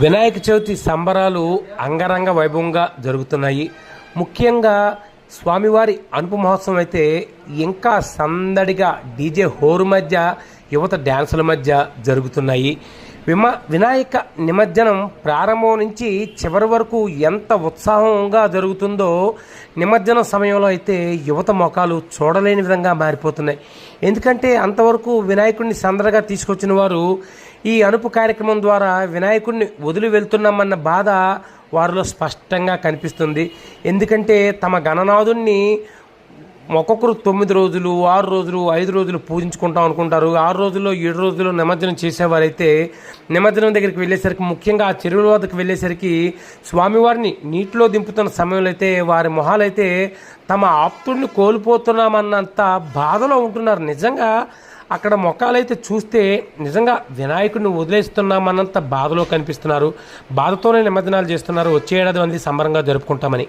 వినాయక చవితి సంబరాలు అంగరంగ వైభవంగా జరుగుతున్నాయి. ముఖ్యంగా స్వామివారి అనుపు మహోత్సవం అయితే ఇంకా సందడిగా డీజే హోరు మధ్య యువత డ్యాన్సుల మధ్య జరుగుతున్నాయి. విమ వినాయక నిమజ్జనం ప్రారంభం నుంచి చివరి వరకు ఎంత ఉత్సాహంగా జరుగుతుందో నిమజ్జనం సమయంలో అయితే యువత మొఖాలు చూడలేని విధంగా మారిపోతున్నాయి. ఎందుకంటే అంతవరకు వినాయకుడిని సందడిగా తీసుకొచ్చిన వారు ఈ అనుపు కార్యక్రమం ద్వారా వినాయకుడిని వదిలి వెళ్తున్నామన్న బాధ వారిలో స్పష్టంగా కనిపిస్తుంది. ఎందుకంటే తమ గణనాథుణ్ణి ఒక్కొక్కరు తొమ్మిది రోజులు ఆరు రోజులు ఐదు రోజులు పూజించుకుంటాం అనుకుంటారు. ఆరు రోజుల్లో ఏడు రోజుల్లో నిమజ్జనం చేసేవారైతే నిమజ్జనం దగ్గరికి వెళ్ళేసరికి ముఖ్యంగా ఆ చెరువుల వద్దకు వెళ్ళేసరికి స్వామివారిని నీటిలో దింపుతున్న సమయంలో అయితే వారి మొహాలైతే తమ ఆప్తుడిని కోల్పోతున్నామన్నంత బాధలో ఉంటున్నారు. నిజంగా అక్కడ మొక్కలైతే చూస్తే నిజంగా వినాయకుడిని వదిలేస్తున్నామన్నంత బాధలో కనిపిస్తున్నారు. బాధతోనే నిమజ్జనాలు చేస్తున్నారు. వచ్చే ఏడాది మంది సంబరంగా జరుపుకుంటామని.